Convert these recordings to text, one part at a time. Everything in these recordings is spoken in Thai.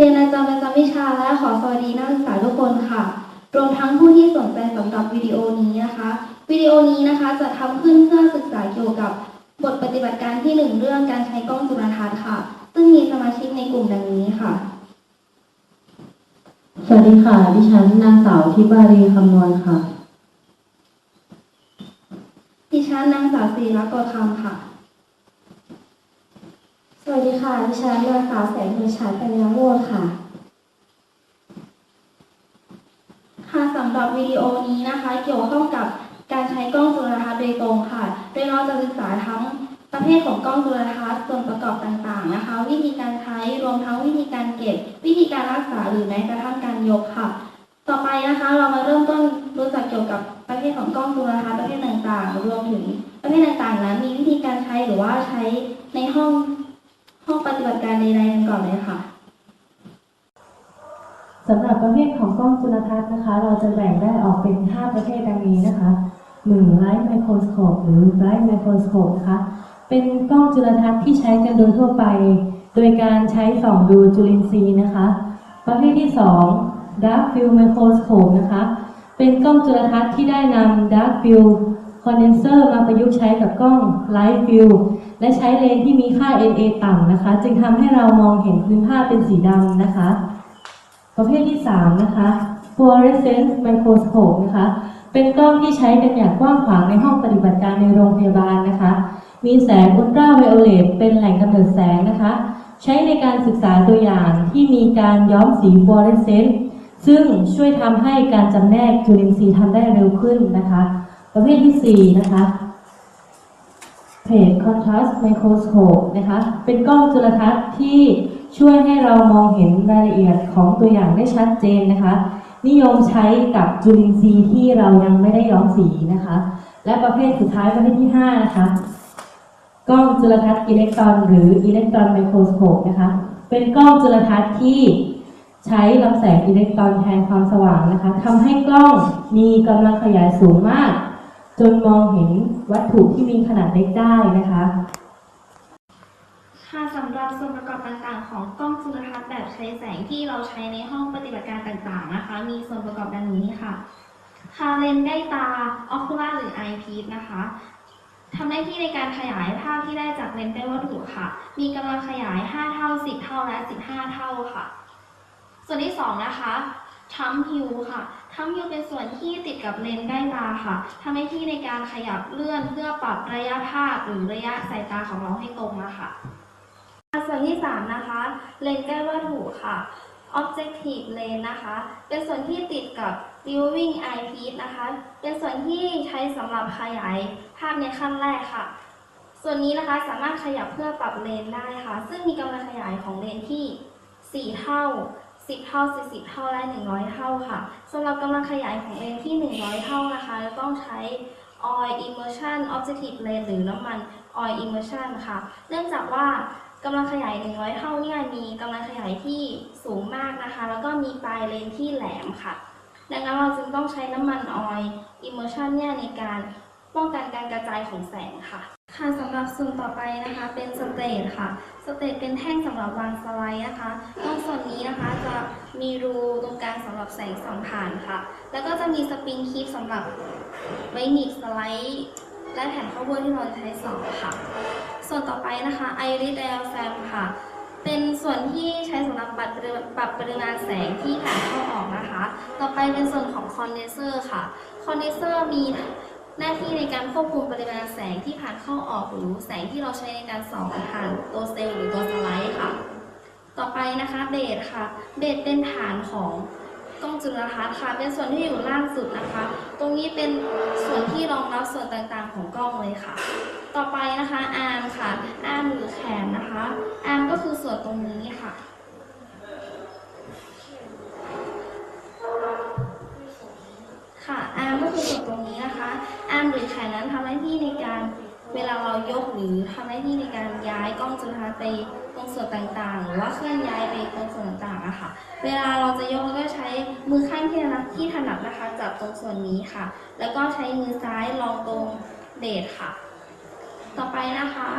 รียนอาจารย์ประจำวิชาและขอสวัสดีนักศึกษาทุกคนค่ะ รวมทั้งผู้ที่สนใจสำหรับวิดีโอนี้นะคะ วิดีโอนี้นะคะจะทำขึ้นเพื่อศึกษาเกี่ยวกับบทปฏิบัติการที่หนึ่งเรื่องการใช้กล้องจุลทรรศน์ค่ะ ซึ่งมีสมาชิกในกลุ่มดังนี้ค่ะ สวัสดีค่ะ ดิฉันนางสาวทิบารีคำนวณค่ะ ดิฉันนางสาวศิริรักษ์กอคำค่ะส วัสดีค่ะ ดิฉันนางสาวแสงเทชายปัญญาโมดค่ะ ค่ะสำหรับวิดีโอนี้นะคะ เกี่ยวข้องกับการใช้กล้องจุลทรรศน์โดยตรงค่ะ โดยเราจะศึกษาทั้งประเภทของกล้องจุลทรรศน์ส่วนประกอบต่างๆนะคะ วิธีการใช้รวมทั้งวิธีการเก็บ วิธีการรักษาหรือแม้กระทั่งการยกค่ะ ต่อไปนะคะ เรามาเริ่มต้นรู้จักเกี่ยวกับประเภทของกล้องจุลทรรศน์ประเภทต่างๆ รวมถึงประเภทต่างๆนั้นมีวิธีการใช้หรือว่าใช้ในห้องห้องปฏิบัติการใดๆกันก่อนเลยค่ะ สำหรับประเภทของกล้องจุลทรรศน์นะคะ เราจะแบ่งได้ออกเป็น 5 ประเภทดังนี้นะคะ 1. Light Microscope หรือ Bright Microscope นะคะ เป็นกล้องจุลทรรศน์ที่ใช้กันโดยทั่วไป โดยการใช้ส่องดูจุลินทรีย์นะคะ ประเภทที่2 Dark Field Microscope นะคะ เป็นกล้องจุลทรรศน์ที่ได้นำ Dark Field Condenser มาประยุกต์ใช้กับกล้อง Light Field และใช้เลนส์ที่มีค่า NA ต่ำนะคะ จึงทำให้เรามองเห็นพื้นภาเป็นสีดำนะคะ ประเภทที่ 3 นะคะ fluorescence microscope นะคะ เป็นกล้องที่ใช้กันอย่างกว้างขวางในห้องปฏิบัติการในโรงพยาบาลนะคะ มีแสงอุลตราไวโอเลตเป็นแหล่งกำเนิดแสงนะคะ ใช้ในการศึกษาตัวอย่างที่มีการย้อมสีฟลูออเรสเซนต์ซึ่งช่วยทำให้การจำแนกจุลินทรีย์ทำได้เร็วขึ้นนะคะ ประเภทที่ 4 นะคะเพจ contrast microscope นะคะ เป็นกล้องจุลทรรศน์ที่ ช่วยให้เรามองเห็นรายละเอียดของตัวอย่างได้ชัดเจนนะคะ นิยมใช้กับจุลินทรีย์ที่เรายังไม่ได้ย้อมสีนะคะ และประเภทสุดท้ายประเภทที่ 5 นะคะกล้องจุลทรรศน์อิเล็กตรอนหรืออิเล็กตรอนไมโครสโคปนะคะ เป็นกล้องจุลทรรศน์ที่ใช้ลำแสงอิเล็กตรอนแทนความสว่างนะคะทำให้กล้องมีกำลังขยายสูงมาก จนมองเห็นวัตถุที่มีขนาดเล็กได้นะคะ ค่ะสำหรับส่วนประกอบต่างๆ ของกล้องจุลทรรศน์แบบใช้แสงที่เราใช้ในห้องปฏิบัติการต่างๆนะคะ มีส่วนประกอบดังนี้ค่ะคาเลนส์ใกล้ตาออคูล่าหรือไอพีสนะคะทำหน้าที่ในการขยายภาพที่ได้จากเลนส์ใกล้วัตถุค่ะ มีกำลังขยาย 5 เท่า 10 เท่าและ 15 เท่าค่ะ ส่วนที่ 2 นะคะทัมฮิวค่ะทัมฮิวเป็นส่วนที่ติดกับเลนส์ใกล้ตาค่ะทำหน้าที่ในการขยับเลื่อนเพื่อปรับระยะภาพหรือระยะสายตาของเราให้ตรงนะคะ ส่วนที่ 3 นะคะ เลนใกล้วัตถุค่ะ objective lens นะคะ เป็นส่วนที่ติดกับ viewing eyepiece นะคะ เป็นส่วนที่ใช้สำหรับขยายภาพในขั้นแรกค่ะ ส่วนนี้นะคะสามารถขยับเพื่อปรับเลนได้ค่ะ ซึ่งมีกำลังขยายของเลนที่ 4 เท่า 10 เท่า 40 เท่า และ 100 เท่าค่ะสำหรับกำลังขยายของเลนที่ 100 เท่านะคะจะต้องใช้ oil immersion objective lens หรือน้ำมัน oil immersion ค่ะ เนื่องจากว่า กำลังขยาย 100 เท่าเนี่ยมีกำลังขยายที่สูงมากนะคะ แล้วก็มีปลายเลนที่แหลมค่ะ ดังนั้นเราจึงต้องใช้น้ำมัน oil immersion เนี่ยในการป้องกันการกระจายของแสงค่ะ ค่ะสำหรับส่วนต่อไปนะคะเป็นสเตจค่ะ สเตจเป็นแท่งสำหรับวางสไลด์นะคะตรงส่วนนี้นะคะจะมีรูตรงกลางสำหรับแสงส่องผ่านค่ะ แล้วก็จะมีสปริงคีปสำหรับไว้หนีบสไลด์ และแผ่นข้าวโพดที่เราจะใช้สองค่ะ ส่วนต่อไปนะคะ Iris Diaphragm ค่ะ เป็นส่วนที่ใช้สำหรับปรับปริปรับปริมาณแสงที่ผ่านเข้าออกนะคะ ต่อไปเป็นส่วนของ Condenser ค่ะ Condenser มีหน้าที่ในการควบคุมปริมาณแสงที่ผ่านเข้าออกหรือแสงที่เราใช้ในการส่องผ่านตัวเซลล์หรือตัวสไลด์ค่ะ ต่อไปนะคะเบสค่ะ เบสเป็นฐานของกล้องจุลทรรศน์ค่ะ เป็นส่วนที่อยู่ล่างสุดนะคะ ตรงนี้เป็นส่วนที่รองรับส่วนต่างๆของกล้องเลยค่ะ ต่อไปนะคะอาร์มค่ะอาร์มหรือแขนนะคะอาร์มก็คือส่วนตรงนี้ค่ะค่ะอาร์มก็คือส่วนตรงนี้นะคะอาร์มหรือแขนนั้นทำหน้าที่ในการเวลาเรายกหรือทำหน้าที่ในการย้ายกล้องจุลทรรศน์ไปตรงส่วนต่างๆ หรือว่าเคลื่อนย้ายไปตรงส่วนต่างๆอะค่ะ เวลาเราจะยกเราก็ใช้มือข้างที่ถนัดที่ถนัดนะคะ จับตรงส่วนนี้ค่ะ แล้วก็ใช้มือซ้ายรองตรงเบสค่ะ ต่อไปนะคะ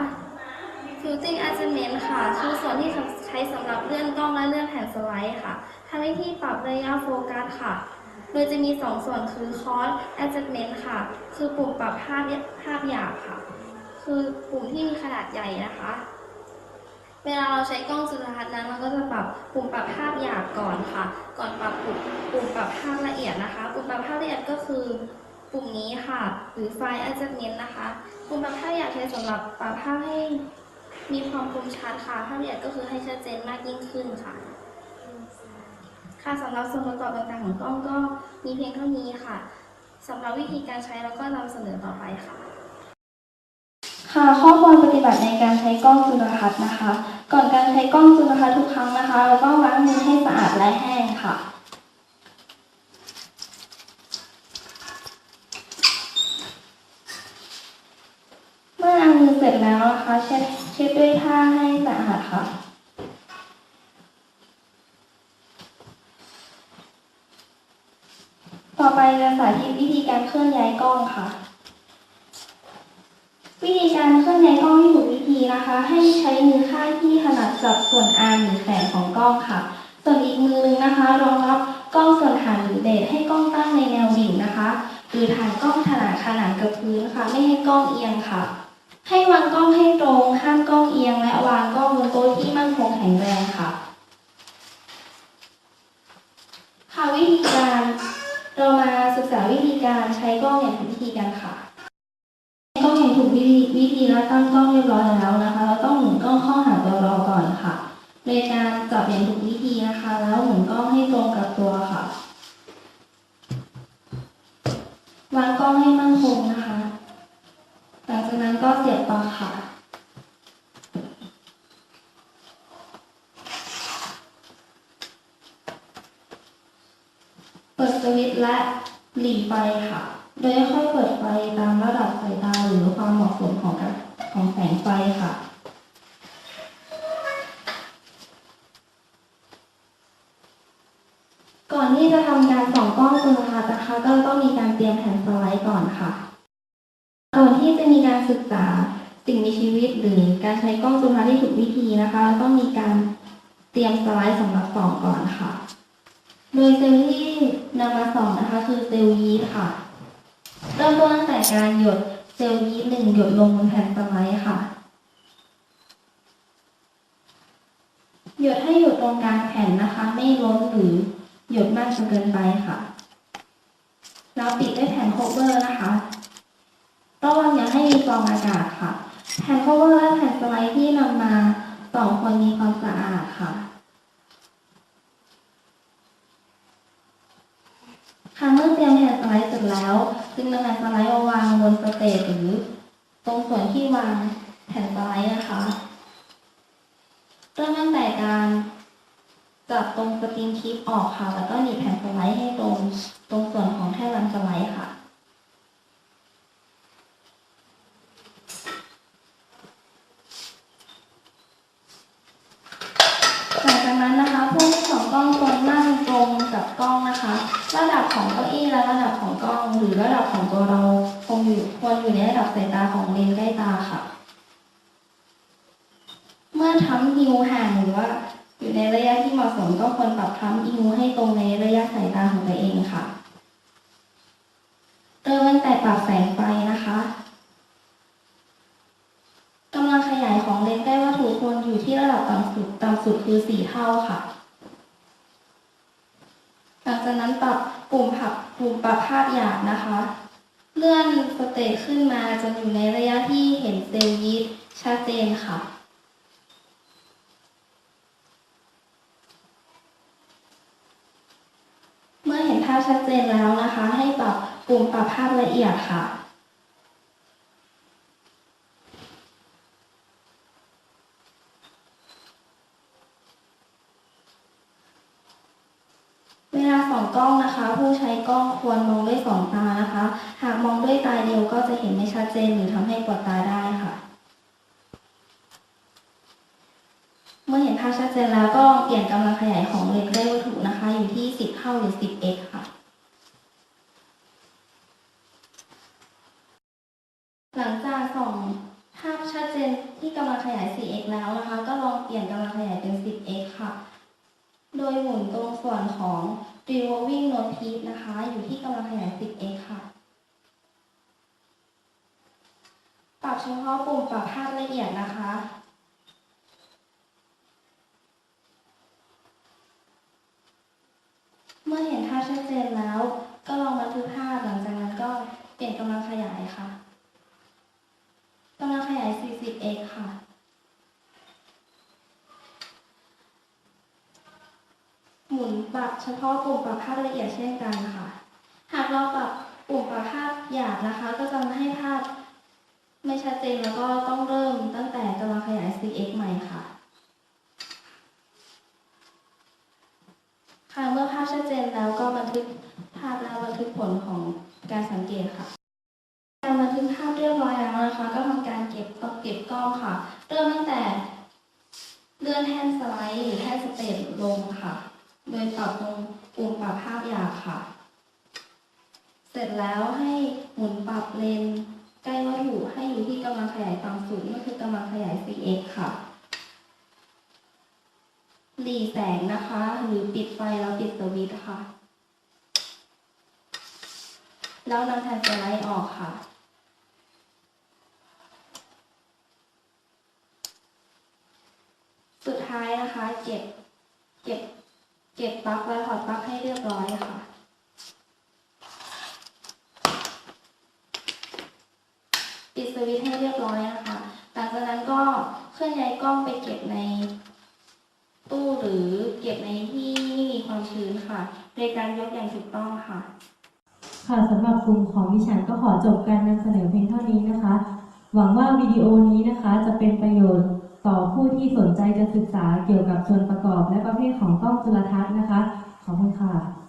Tilting Adjustment ค่ะ คือส่วนที่ใช้สำหรับเลื่อนกล้องและเลื่อนแผ่นสไลด์ค่ะทำหน้าที่ปรับระยะโฟกัสค่ะ โดยจะมี 2 ส่วนคือ Cross Adjustment ค่ะ คือปุ่มปรับภาพภาพหยาบค่ะ คือปุ่มที่มีขนาดใหญ่นะคะ เวลาเราใช้กล้องจุลทรรศน์นั้นเราก็จะปรับปุ่มปรับภาพหยาบก่อนค่ะ ก่อนปรับปุ่มปุ่มปรับภาพละเอียดนะคะ ปุ่มปรับภาพละเอียดก็คือ ปุ่มนี้ค่ะ หรือไฟล์ adjustment นะคะปุ่มปรับภาพหยาบใช้สำหรับปรับภาพให้มีความคมชัดค่ะ ภาพละเอียดก็คือให้ชัดเจนมากยิ่งขึ้นค่ะ ค่ะสำหรับส่วนประกอบต่างๆของกล้องก็มีเพียงเท่านี้ค่ะสำหรับวิธีการใช้แล้วก็นำเสนอต่อไปค่ะ ค่ะข้อควรปฏิบัติในการใช้กล้องจุลทรรศน์นะคะ ก่อนการใช้กล้องจุลทรรศน์ทุกครั้งนะคะ เราต้องล้างมือให้สะอาดและแห้งค่ะ เมื่อล้างมือเสร็จ แล้วนะคะเช็ดเช็ดด้วยผ้าให้สะอาดค่ะ ต่อไปจะสาธิตวิธีการเคลื่อนย้ายกล้องค่ะ วิธีการเคลื่อนย้ายกล้องที่ถูกวิธีนะคะ ให้ใช้มือข้างที่ถนัดจับส่วนอาร์มหรือแขนของกล้องค่ะ ส่วนอีกมือนึงนะคะรองรับกล้องส่วนฐานหรือเบสให้กล้องตั้งในแนวดิ่งนะคะ หรือฐานกล้องขนาดขนานกับพื้นค่ะ ไม่ให้กล้องเอียงค่ะ ให้วางกล้องให้ตรง ห้ามกล้องเอียง และวางกล้องบนโต๊ะที่มั่นคงแข็งแรงค่ะ ค่ะวิธีการเรามาศึกษาวิธีการใช้กล้องอย่างถูกวิธีกันค่ะกล้องอย่างถูกวิธีวิธีแล้วตั้งกล้องเรียบร้อยแล้วนะคะ เราต้องหมุนกล้องเข้าหาตัวเราก่อนค่ะ โดยการจับอย่างถูกวิธีนะคะ แล้วหมุนกล้องให้ตรงกับตัวค่ะ วางกล้องให้มั่นคงนะคะ จากนั้นก็เสียบปลั๊กค่ะ เปิดสวิตช์และหลีไฟค่ะ โดยค่อยเปิดไฟตามระดับสายตาหรือความเหมาะสมของของแสงไฟค่ะก่อนที่จะทำการส่องกล้องจุลทรรศน์นะคะ ก็ต้องมีการเตรียมแผ่นสไลด์ก่อนค่ะ ที่จะมีการศึกษาสิ่งมีชีวิต หรือการใช้กล้องจุลทรรศน์ที่ถูกวิธีนะคะ ต้องมีการเตรียมสไลด์สำหรับสองก่อนค่ะ โดยเซลล์ที่นำมาสองนะคะ คือเซลล์ยีสต์ค่ะ เริ่มต้นตั้งแต่การหยดเซลล์ยีสต์หนึ่งหยดลงบนแผ่นสไลด์ค่ะ หยดให้หยดตรงกลางแผ่นนะคะ ไม่ล้นหรือหยดมากจนเกินไปค่ะแล้วปิดด้วยแผ่นโคเวอร์นะคะ ระวังอย่าให้มีฟองอากาศค่ะแผ่นโคเวอร์และแผ่นสไลด์ที่นำมาส่องควรมีความสะอาดค่ะ ค่ะเมื่อเตรียมแผ่นสไลด์เสร็จแล้วจึงนำแผ่นสไลด์มาวางบนสเตจหรือตรงส่วนที่วางแผ่นสไลด์นะคะเริ่มตั้งแต่การจับตรงสกรีนคลิปออกค่ะ แล้วก็หนีบแผ่นสไลด์ให้ตรงตรงส่วนของแท่นรันสไลด์ค่ะ หลังจากนั้นนะคะผู้ที่สองกล้องควรนั่งตรงกับกล้องนะคะ ระดับของเก้าอี้และระดับของกล้อง หรือระดับของตัวเราคงอยู่ควรอยู่ในระดับสายตาของเลนส์ใกล้ตาค่ะ เมื่อทำฮิวห่างหรือว่า อยู่ในระยะที่เหมาะสมก็ควรปรับทำฮิวให้ตรงในระยะสายตาของตัวเองค่ะเริ่มตั้งแต่ปรับแสงไฟนะคะกำลังขยายของเลนส์ใกล้วัตถุควรอยู่ที่ระดับต่ำสุดต่ำสุดคือสี่เท่าค่ะ หลังจากนั้นปรับปุ่มผับปุ่มปรับภาพหยาบนะคะ เลื่อนสเตจขึ้นมาจนอยู่ในระยะที่เห็นเซลล์ยีสต์ชัดเจนค่ะเมื่อเห็นภาพชัดเจนแล้วนะคะ ให้ปรับปุ่มปรับภาพละเอียดค่ะ เวลาส่องกล้องนะคะ ผู้ใช้กล้องควรมองด้วยสองตานะคะ หากมองด้วยตาเดียวก็จะเห็นไม่ ชัดเจนหรือทำให้ปวดตาได้ค่ะ เมื่อเห็นภาพชัดเจนแล้วก็ลองเปลี่ยนกำลังขยายของเลนส์ใกล้วัตถุนะคะ อยู่ที่ 10 เท่าหรือ 10x ค่ะ หลังจากส่องภาพชัดเจนนที่กำลังขยาย 4x แล้วนะคะ ก็ลองเปลี่ยนกำลังขยายเป็น 10x ค่ะ โดยหมุนตรงส่วนของ revolving node piece นะคะ อยู่ที่กำลังขยาย 10x ค่ะ ปรับเฉพาะปุ่มปรับภาพละเอียดนะคะ เมื่อเห็นภาพชัดเจนแล้ว ก็ลองบันทึกภาพหลังจากนั้นก็เปลี่ยนกำลังขยายค่ะกำลังขยาย 40x ค่ะหมุนปรับเฉพาะปุ่มปรับภาพละเอียดเช่นกันค่ะ หากเราปรับปุ่มปรับภาพหยาบนะคะ ก็จะให้ภาพไม่ชัด เจนแล้วก็ต้องเริ่มตั้งแต่กำลังขยาย 4x ใหม่ค่ะ ค่ะเมื่อภาพชัดเจนแล้วก็บันทึกภาพและบันทึกผลของการสังเกตค่ะ การบันทึกภาพเรียบร้อยแล้วนะคะ ก็ทำการเก็บตกเก็บกล้องค่ะ เริ่มตั้งแต่เลื่อนแท่นสไลด์หรือแท่นสเตปลงค่ะ โดยปรับตรงปุ่มปรับภาพหยาบค่ะ เสร็จแล้วให้หมุนปรับเลน ใกล้วัตถุให้อยู่ที่กำลังขยายต่ำสุดนั่นคือกำลังขยาย 4x ค่ะ หลีแสงนะคะ หรือปิดไฟแล้วปิดสวิตช์ค่ะ แล้วนำแผ่นสไลด์ออกค่ะสุดท้ายนะคะ เก็บ เก็บ เก็บปลั๊กและถอดปลั๊กให้เรียบร้อยค่ะ ปิดส วิตช์ให้เรียบร้อยนะคะหลังจากนั้นก็เคลื่อนย้ายกล้องไปเก็บในตู้หรือเก็บในที่ไม่มีความชื้นค่ะ โดยการยกอย่างถูกต้องค่ะ ค่ะสำหรับกลุ่มของดิฉันก็ขอจบการนำเสนอเพียงเท่านี้นะคะ หวังว่าวิดีโอนี้นะคะจะเป็นประโยชน์ต่อผู้ที่สนใจจะศึกษาเกี่ยวกับส่วนประกอบและประเภทของกล้องจุลทรรศน์นะคะ ขอบคุณค่ะ